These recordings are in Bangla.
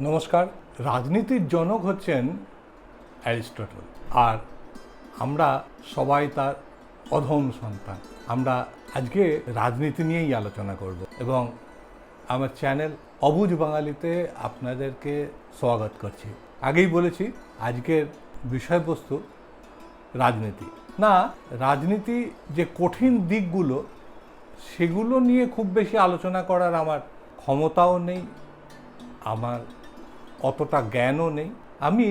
নমস্কার, রাজনীতির জনক হচ্ছেন অ্যারিস্টটল। আর আমরা সবাই তার অধম সন্তান। আমরা আজকে রাজনীতি নিয়েই আলোচনা করব এবং আমার চ্যানেল অবুজ বাঙালিতে আপনাদেরকে স্বাগত করছি। আগেই বলেছি, আজকের বিষয়বস্তু রাজনীতি। না, রাজনীতি যে কঠিন দিকগুলো, সেগুলো নিয়ে খুব বেশি আলোচনা করার আমার ক্ষমতাও নেই, আমার অতটা জ্ঞানও নেই। আমি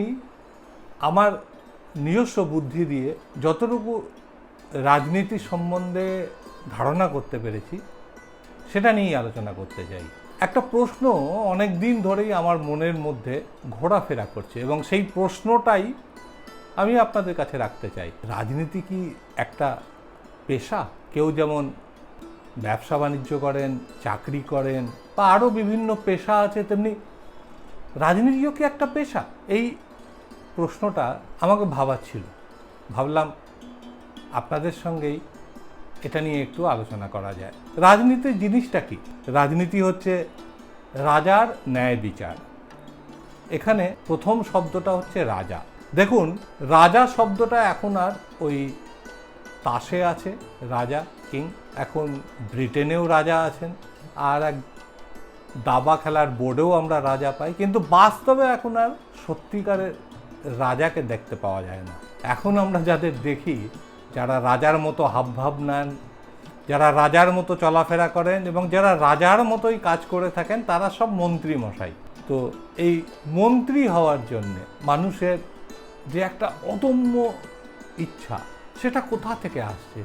আমার নিজস্ব বুদ্ধি দিয়ে যতটুকু রাজনীতি সম্বন্ধে ধারণা করতে পেরেছি, সেটা নিয়েই আলোচনা করতে চাই। একটা প্রশ্ন অনেক দিন ধরেই আমার মনের মধ্যে ঘোরাফেরা করছে এবং সেই প্রশ্নটাই আমি আপনাদের কাছে রাখতে চাই। রাজনীতি কি একটা পেশা? কেউ যেমন ব্যবসা বাণিজ্য করেন, চাকরি করেন, বা আরও বিভিন্ন পেশা আছে, তেমনি রাজনীতিও কি একটা পেশা? এই প্রশ্নটা আমাকে ভাবাচ্ছিল। ভাবলাম আপনাদের সঙ্গেই এটা নিয়ে একটু আলোচনা করা যায়। রাজনীতির জিনিসটা কি? রাজনীতি হচ্ছে রাজার ন্যায় বিচার। এখানে প্রথম শব্দটা হচ্ছে রাজা। দেখুন, রাজা শব্দটা এখন আর ওই তাসে আছে, রাজা, কিং। এখন ব্রিটেনেও রাজা আছেন। আর এক দাবা খেলার বোর্ডেও আমরা রাজা পাই, কিন্তু বাস্তবে এখন আর সত্যিকারের রাজাকে দেখতে পাওয়া যায় না। এখন আমরা যাদের দেখি, যারা রাজার মতো হাবভাব নেন, যারা রাজার মতো চলাফেরা করেন এবং যারা রাজার মতোই কাজ করে থাকেন, তারা সব মন্ত্রী মশাই তো এই মন্ত্রী হওয়ার জন্যে মানুষের যে একটা অদম্য ইচ্ছা, সেটা কোথা থেকে আসছে?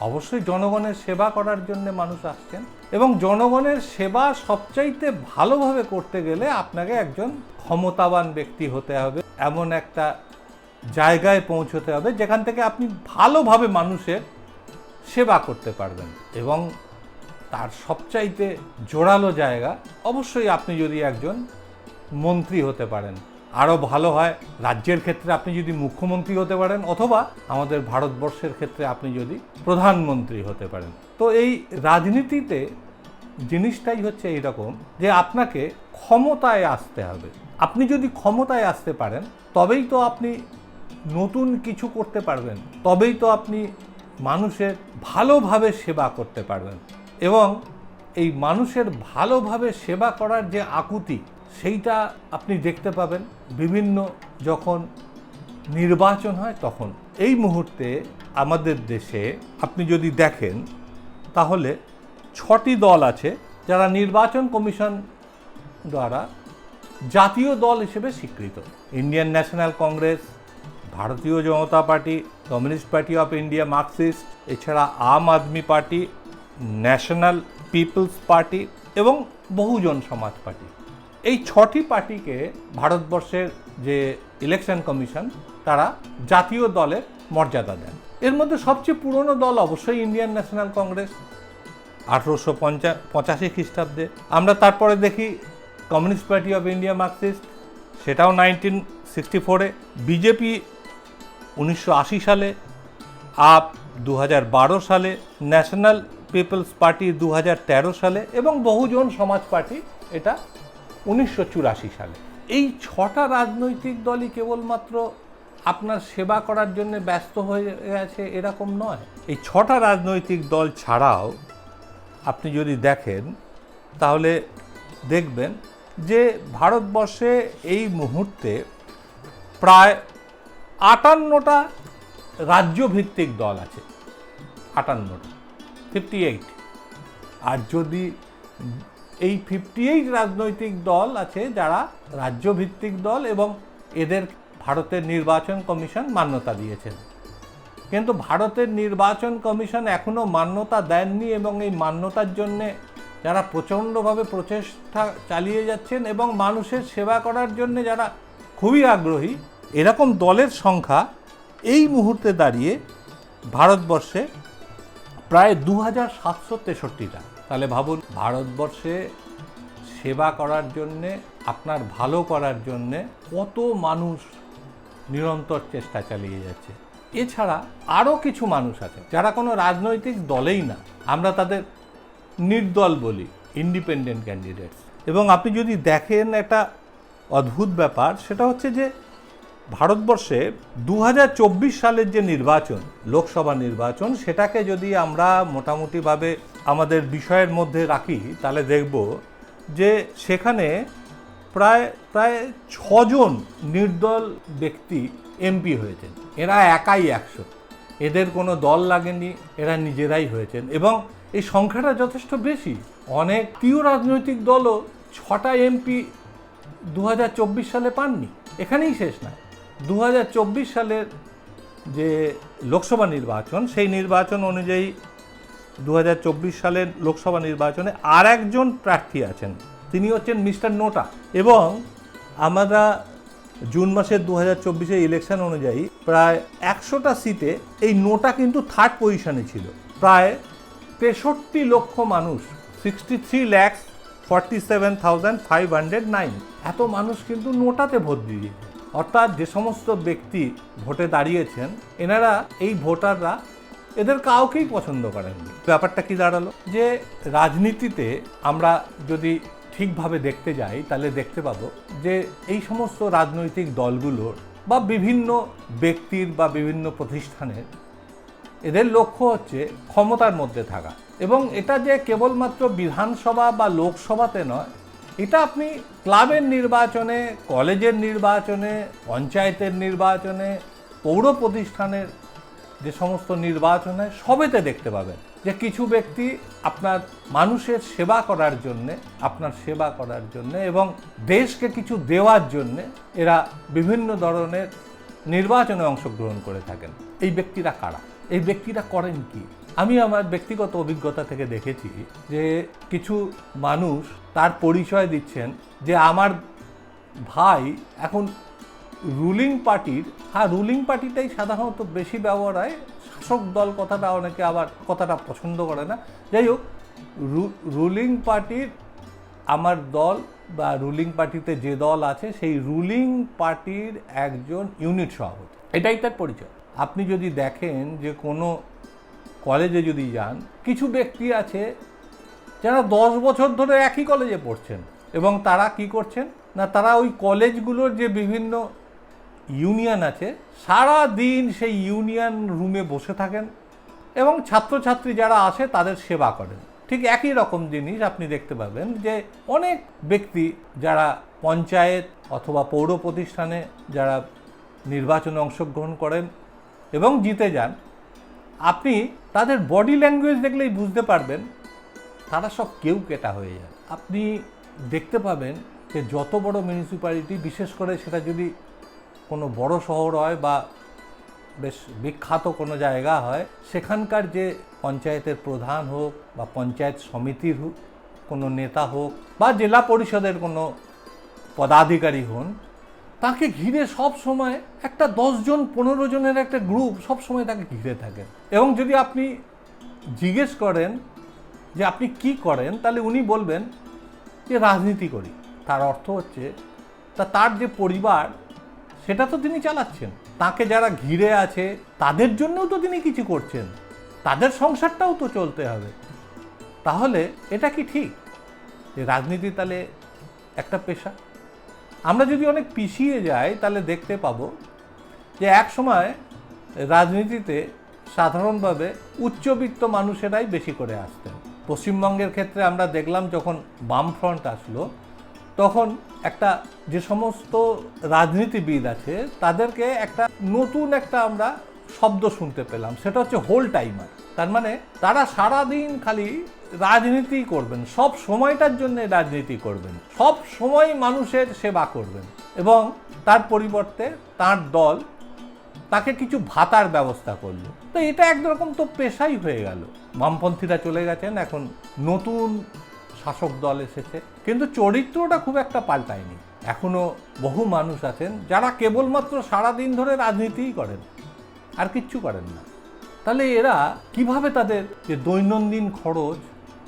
অবশ্যই জনগণের সেবা করার জন্য মানুষ আসছেন এবং জনগণের সেবা সবচাইতে ভালোভাবে করতে গেলে আপনাকে একজন ক্ষমতাবান ব্যক্তি হতে হবে। এমন একটা জায়গায় পৌঁছতে হবে যেখান থেকে আপনি ভালোভাবে মানুষের সেবা করতে পারবেন এবং তার সবচাইতে জোরালো জায়গা অবশ্যই আপনি যদি একজন মন্ত্রী হতে পারেন। আরও ভালো হয়। রাজ্যের ক্ষেত্রে আপনি যদি মুখ্যমন্ত্রী হতে পারেন অথবা আমাদের ভারতবর্ষের ক্ষেত্রে আপনি যদি প্রধানমন্ত্রী হতে পারেন। তো এই রাজনীতিতে জিনিসটাই হচ্ছে এইরকম যে আপনাকে ক্ষমতায় আসতে হবে। আপনি যদি ক্ষমতায় আসতে পারেন, তবেই তো আপনি নতুন কিছু করতে পারবেন। তবেই তো আপনি মানুষের ভালোভাবে সেবা করতে পারবেন। এবং এই মানুষের ভালোভাবে সেবা করার যে আকুতি সেইটা আপনি দেখতে পাবেন। বিভিন্ন যখন নির্বাচন হয় তখন। এই মুহূর্তে আমাদের দেশে আপনি যদি দেখেন, তাহলে ছটি দল আছে যারা নির্বাচন কমিশন দ্বারা জাতীয় দল হিসেবে স্বীকৃত। Indian national Congress, Bharatiya Janata party, communist party of India, Marxist, এছাড়া Aam Aadmi party, national people's party এবং বহুজন সমাজ পার্টি। এই ছটি পার্টিকে ভারতবর্ষের যে ইলেকশন কমিশন তারা জাতীয় দলের মর্যাদা দেন। এর মধ্যে সবচেয়ে পুরনো দল অবশ্যই ইন্ডিয়ান ন্যাশনাল কংগ্রেস আঠেরোশো পঞ্চা, পঁচাশি খ্রিস্টাব্দে। আমরা তারপরে দেখি communist party of India marxist সেটাও নাইনটিন সিক্সটি ফোরে বিজেপি উনিশশো আশি সালে, আপ দু বারো সালে ন্যাশনাল পিপলস পার্টি দু তেরো সালে, এবং বহুজন সমাজ পার্টি এটা উনিশশো চুরাশি সালে। এই ছটা রাজনৈতিক দলই কেবলমাত্র আপনার সেবা করার জন্য ব্যস্ত হয়ে গেছে, এরকম নয়। এই ছটা রাজনৈতিক দল ছাড়াও আপনি যদি দেখেন, তাহলে দেখবেন যে ভারতবর্ষে এই মুহূর্তে প্রায় আটান্নটা রাজ্যভিত্তিক দল আছে। আটান্নটা ফিফটি এইট আর যদি এই ফিফটি এইট রাজনৈতিক দল আছে যারা রাজ্যভিত্তিক দল এবং এদের ভারতের নির্বাচন কমিশন মান্যতা দিয়েছেন। কিন্তু ভারতের নির্বাচন কমিশন এখনও মান্যতা দেননি এবং এই মান্যতার জন্যে যারা প্রচণ্ডভাবে প্রচেষ্টা চালিয়ে যাচ্ছেন এবং মানুষের সেবা করার জন্য যারা খুবই আগ্রহী, এরকম দলের সংখ্যা এই মুহূর্তে দাঁড়িয়ে ভারতবর্ষে প্রায় দু হাজার সাতশো তেষট্টিটা। তাহলে ভাবুন, ভারতবর্ষে সেবা করার জন্যে, আপনার ভালো করার জন্যে কত মানুষ নিরন্তর চেষ্টা চালিয়ে যাচ্ছে। এছাড়া আরও কিছু মানুষ আছে, যারা কোনো রাজনৈতিক দলেই না। আমরা তাদের নির্দল বলি ইন্ডিপেন্ডেন্ট ক্যান্ডিডেটস এবং আপনি যদি দেখেন একটা অদ্ভুত ব্যাপার, সেটা হচ্ছে যে ভারতবর্ষে দু হাজার চব্বিশ সালের যে নির্বাচন, লোকসভা নির্বাচন, সেটাকে যদি আমরা মোটামুটিভাবে আমাদের বিষয়ের মধ্যে রাখি, তাহলে দেখব যে সেখানে প্রায় প্রায় ছজন নির্দল ব্যক্তি এমপি হয়েছেন। এরা একাই একশো। এদের কোনো দল লাগেনি, এরা নিজেরাই হয়েছেন। এবং এই সংখ্যাটা যথেষ্ট বেশি। অনেক প্রিয় রাজনৈতিক দলও ছটা এমপি দু হাজার চব্বিশ সালে পাননি। এখানেই শেষ নয় দু সালের যে লোকসভা নির্বাচন, সেই নির্বাচন অনুযায়ী দু হাজার চব্বিশ সালের লোকসভা নির্বাচনে আর একজন প্রার্থী আছেন। তিনি হচ্ছেন মিস্টার নোটা। এবং আমরা জুন মাসের দু হাজার চব্বিশের ইলেকশন অনুযায়ী প্রায় একশোটা সিটে এই নোটা কিন্তু থার্ড পজিশনে ছিল। প্রায় তেষট্টি লক্ষ মানুষ sixty three lakhs forty seven thousand five hundred nine এত মানুষ কিন্তু নোটাতে ভোট দিয়ে অর্থাৎ যে সমস্ত ব্যক্তি ভোটে দাঁড়িয়েছেন, এনারা, এই ভোটাররা এদের কাউকেই পছন্দ করেননি ব্যাপারটা কি দাঁড়াল? যে রাজনীতিতে আমরা যদি ঠিকভাবে দেখতে যাই, তাহলে দেখতে পাবো যে এই সমস্ত রাজনৈতিক দলগুলোর বা বিভিন্ন ব্যক্তির বা বিভিন্ন প্রতিষ্ঠানের এদের লক্ষ্য হচ্ছে ক্ষমতার মধ্যে থাকা। এবং এটা যে কেবলমাত্র বিধানসভা বা লোকসভাতে নয়, এটা আপনি ক্লাবের নির্বাচনে, কলেজের নির্বাচনে, পঞ্চায়েতের নির্বাচনে, পৌর প্রতিষ্ঠানের যে সমস্ত নির্বাচনে সবেতে দেখতে পাবেন যে কিছু ব্যক্তি আপনার মানুষের সেবা করার জন্যে, আপনার সেবা করার জন্যে এবং দেশকে কিছু দেওয়ার জন্যে এরা বিভিন্ন ধরনের নির্বাচনে অংশগ্রহণ করে থাকেন। এই ব্যক্তিরা কারা? এই ব্যক্তিরা করেন কি? আমি আমার ব্যক্তিগত অভিজ্ঞতা থেকে দেখেছি যে কিছু মানুষ তার পরিচয় দিচ্ছেন যে আমার ভাই এখন রুলিং পার্টির হ্যাঁ রুলিং পার্টিটাই সাধারণত বেশি ব্যবহার হয়। শাসক দল কথাটা অনেকে আবার কথাটা পছন্দ করে না। যাই হোক রুলিং পার্টির আমার দল বা রুলিং পার্টিতে যে দল আছে, সেই রুলিং পার্টির একজন ইউনিট সভাপতি। এটাই তার পরিচয়। আপনি যদি দেখেন যে কোনো কলেজে যদি যান, কিছু ব্যক্তি আছে যারা দশ বছর ধরে একই কলেজে পড়ছেন এবং তারা কি করছেন? না, তারা ওই কলেজগুলোর যে বিভিন্ন ইউনিয়ন আছে সারা দিন সেই ইউনিয়ন রুমে বসে থাকেন এবং ছাত্রছাত্রী যারা আসে তাদের সেবা করেন। ঠিক একই রকম জিনিস আপনি দেখতে পাবেন যে অনেক ব্যক্তি যারা পঞ্চায়েত অথবা পৌর প্রতিষ্ঠানে যারা নির্বাচনে অংশগ্রহণ করেন এবং জিতে যান, আপনি তাদের বডি ল্যাঙ্গুয়েজ দেখলেই বুঝতে পারবেন তারা সব কেউ কেটা হয়ে যায়। আপনি দেখতে পাবেন যে যত বড় মিউনিসিপ্যালিটি বিশেষ করে সেটা যদি কোনো বড় শহর হয় বা বেশ বিখ্যাত কোনো জায়গা হয়, সেখানকার যে পঞ্চায়েতের প্রধান হোক বা পঞ্চায়েত সমিতির হোক কোনো নেতা হোক বা জেলা পরিষদের কোনো পদাধিকারী হন, তাকে ঘিরে সব সময় একটা দশজন পনেরো জনের একটা গ্রুপ সব সময় তাকে ঘিরে থাকে। এবং যদি আপনি জিজ্ঞেস করেন যে আপনি কি করেন, তাহলে উনি বলবেন যে রাজনীতি করি। তার অর্থ হচ্ছে তা তার যে পরিবার সেটা তো তিনি চালাচ্ছেন। তাকে যারা ঘিরে আছে, তাদের জন্যও তো তিনি কিছু করছেন। তাদের সংসারটাও তো চলতে হবে। তাহলে এটা কি ঠিক যে রাজনীতি তাহলে একটা পেশা? আমরা যদি অনেক পিছিয়ে যাই তাহলে দেখতে পাবো যে এক সময় রাজনীতিতে সাধারণভাবে উচ্চবিত্ত মানুষেরাই বেশি করে আসতেন। পশ্চিমবঙ্গের ক্ষেত্রে আমরা দেখলাম যখন বামফ্রন্ট আসলো তখন একটা যে সমস্ত রাজনীতিবিদ আছে, তাদেরকে একটা নতুন একটা আমরা শব্দ শুনতে পেলাম। সেটা হচ্ছে হোল টাইমার। তার মানে তারা সারাদিন খালি রাজনীতি করবেন, সব সময়টার জন্য রাজনীতি করবেন, সব সময় মানুষের সেবা করবেন এবং তার পরিবর্তে তার দল তাকে কিছু ভাতার ব্যবস্থা করল। তো এটা একরকম তো পেশাই হয়ে গেল। বামপন্থীরা চলে গেছেন, এখন নতুন শাসক দল এসেছে। কিন্তু চরিত্রটা খুব একটা পাল্টায়নি। এখনও বহু মানুষ আছেন যারা কেবলমাত্র সারাদিন ধরে রাজনীতিই করেন, আর কিচ্ছু করেন না। তাহলে এরা কীভাবে তাদের যে দৈনন্দিন খরচ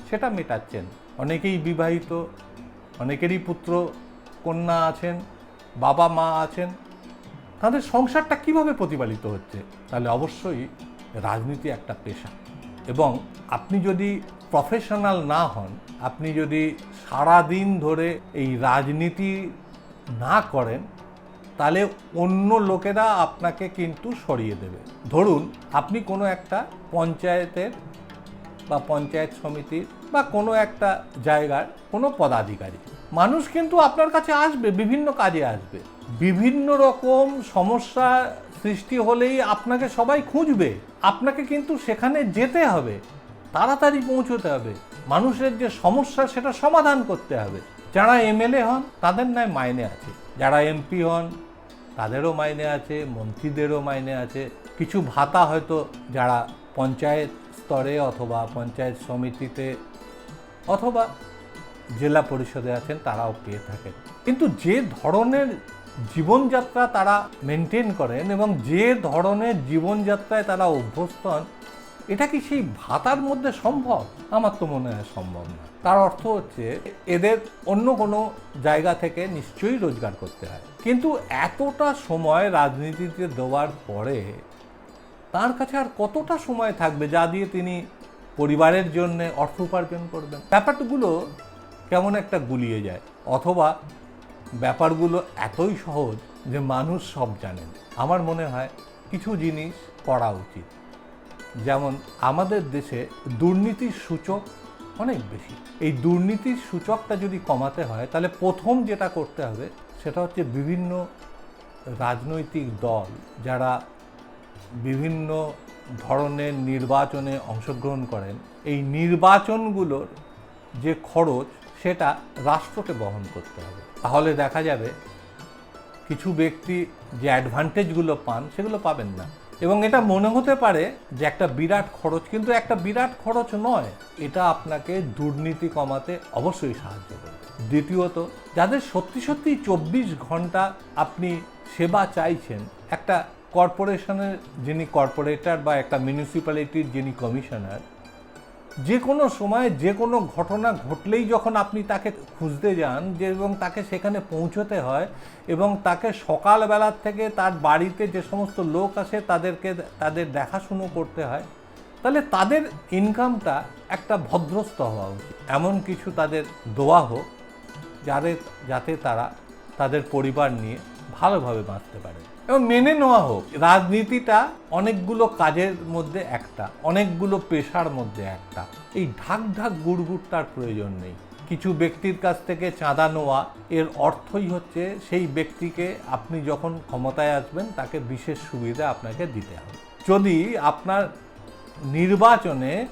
সেটা মেটাচ্ছেন? অনেকেই বিবাহিত, অনেকেরই পুত্র, কন্যা আছেন, বাবা মা আছেন। তাদের সংসারটা কীভাবে প্রতিপালিত হচ্ছে? তাহলে অবশ্যই রাজনীতি একটা পেশা। এবং আপনি যদি প্রফেশনাল না হন, আপনি যদি সারা দিন ধরে এই রাজনীতি না করেন, তাহলে অন্য লোকেরা আপনাকে কিন্তু সরিয়ে দেবে। ধরুন, আপনি কোনো একটা পঞ্চায়েতের বা পঞ্চায়েত সমিতির বা কোনো একটা জায়গার কোনো পদাধিকারী। মানুষ কিন্তু আপনার কাছে আসবে, বিভিন্ন কাজে আসবে। বিভিন্ন রকম সমস্যা সৃষ্টি হলেই আপনাকে সবাই খুঁজবে। আপনাকে কিন্তু সেখানে যেতে হবে। তাড়াতাড়ি পৌঁছতে হবে। মানুষের যে সমস্যা, সেটা সমাধান করতে হবে। যারা এমএলএ হন, তাদের নয় মাইনে আছে। যারা এমপি হন, তাদেরও মাইনে আছে, মন্ত্রীদেরও মাইনে আছে। কিছু ভাতা হয়তো যারা পঞ্চায়েত স্তরে অথবা পঞ্চায়েত সমিতিতে অথবা জেলা পরিষদে আছেন, তারাও পেয়ে থাকেন। কিন্তু যে ধরনের জীবনযাত্রা তারা মেনটেন করেন এবং যে ধরনের জীবনযাত্রায় তারা অভ্যস্ত হন, এটা কি সেই ভাতার মধ্যে সম্ভব? আমার তো মনে হয় সম্ভব না। তার অর্থ হচ্ছে এদের অন্য কোনো জায়গা থেকে নিশ্চয়ই রোজগার করতে হয়। কিন্তু এতটা সময় রাজনীতিতে দেওয়ার পরে তার কাছে আর কতটা সময় থাকবে যা দিয়ে তিনি পরিবারের জন্য অর্থ উপার্জন করবেন? ব্যাপারগুলো কেমন একটা গুলিয়ে যায়। অথবা ব্যাপারগুলো এতই সহজ যে মানুষ সব জানেন। আমার মনে হয় কিছু জিনিস করা উচিত। যেমন আমাদের দেশে দুর্নীতির সূচক অনেক বেশি। এই দুর্নীতির সূচকটা যদি কমাতে হয়, তাহলে প্রথম যেটা করতে হবে সেটা হচ্ছে বিভিন্ন রাজনৈতিক দল যারা বিভিন্ন ধরনের নির্বাচনে অংশগ্রহণ করেন, এই নির্বাচনগুলোর যে খরচ সেটা রাষ্ট্রকে বহন করতে হবে। তাহলে দেখা যাবে কিছু ব্যক্তি যে অ্যাডভান্টেজগুলো পান, সেগুলো পাবেন না। এবং এটা মনে হতে পারে যে একটা বিরাট খরচ, কিন্তু একটা বিরাট খরচ নয়। এটা আপনাকে দুর্নীতি কমাতে অবশ্যই সাহায্য করবে। দ্বিতীয়ত, যাদের সত্যি সত্যি চব্বিশ ঘণ্টা আপনি সেবা চাইছেন, একটা কর্পোরেশনের যিনি কর্পোরেটর বা একটা মিউনিসিপ্যালিটির যিনি কমিশনার যে কোনো সময় যে কোনো ঘটনা ঘটলেই যখন আপনি তাকে খুঁজতে যান যে এবং তাকে সেখানে পৌঁছতে হয় এবং তাকে সকালবেলার থেকে তার বাড়িতে যে সমস্ত লোক আসে তাদেরকে তাদের দেখাশুনো করতে হয়, তাহলে তাদের ইনকামটা একটা ভদ্রস্থ হওয়া উচিত। এমন কিছু তাদের দোয়া হোক যাদের, যাতে তারা তাদের পরিবার নিয়ে ভালোভাবে বাঁচতে পারে। এবং মেনে নেওয়া হোক, রাজনীতিটা অনেকগুলো কাজের মধ্যে একটা, অনেকগুলো পেশার মধ্যে একটা। এই ঢাক ঢাক গুড়গুড়টার প্রয়োজন নেই। কিছু ব্যক্তির কাছ থেকে চাঁদা নেওয়া, এর অর্থই হচ্ছে সেই ব্যক্তিকে আপনি যখন ক্ষমতায় আসবেন, তাকে বিশেষ সুবিধা আপনাকে দিতে হবে। যদি আপনার নির্বাচনে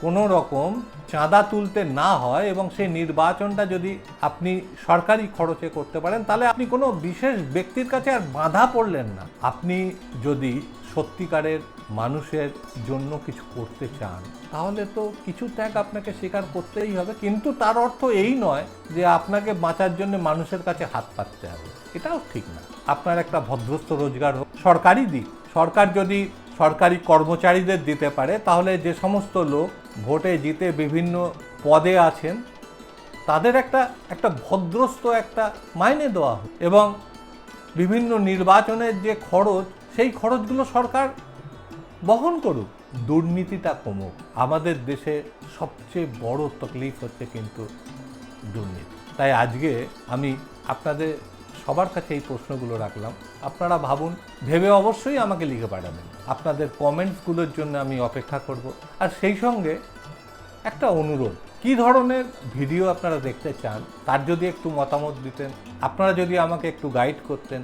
কোনো রকম চাঁদা তুলতে না হয় এবং সেই নির্বাচনটা যদি আপনি সরকারি খরচে করতে পারেন, তাহলে আপনি কোনো বিশেষ ব্যক্তির কাছে আর বাধা পড়লেন না। আপনি যদি সত্যিকারের মানুষের জন্য কিছু করতে চান, তাহলে তো কিছু ত্যাগ আপনাকে স্বীকার করতেই হবে। কিন্তু তার অর্থ এই নয় যে আপনাকে বাঁচার জন্য মানুষের কাছে হাত পাততে হবে। এটাও ঠিক না। আপনার একটা ভদ্রস্থ রোজগার হোক, সরকারি দিক। সরকার যদি সরকারি কর্মচারীদের দিতে পারে, তাহলে যে সমস্ত লোক ভোটে জিতে বিভিন্ন পদে আছেন, তাদের একটা একটা ভদ্রস্ত একটা মাইনে দেওয়া হোক। এবং বিভিন্ন নির্বাচনের যে খরচ, সেই খরচগুলো সরকার বহন করুক, দুর্নীতিটা কমুক। আমাদের দেশে সবচেয়ে বড় তকলিফ হচ্ছে কিন্তু দুর্নীতি। তাই আজকে আমি আপনাদের সবার কাছে এই প্রশ্নগুলো রাখলাম। আপনারা ভাবুন, ভেবে অবশ্যই আমাকে লিখে পাঠাবেন। আপনাদের কমেন্টসগুলোর জন্য আমি অপেক্ষা করব। আর সেই সঙ্গে একটা অনুরোধ, কি ধরনের ভিডিও আপনারা দেখতে চান, তার যদি একটু মতামত দিতেন, আপনারা যদি আমাকে একটু গাইড করতেন,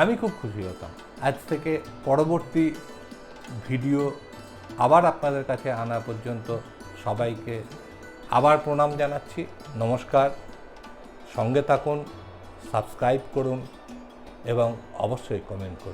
আমি খুব খুশি হতাম। আজ থেকে পরবর্তী ভিডিও আবার আপনাদের কাছে আনা পর্যন্ত সবাইকে আবার প্রণাম জানাচ্ছি। নমস্কার, সঙ্গে থাকুন। সাবস্ক্রাইব করুন এবং অবশ্যই কমেন্ট করুন।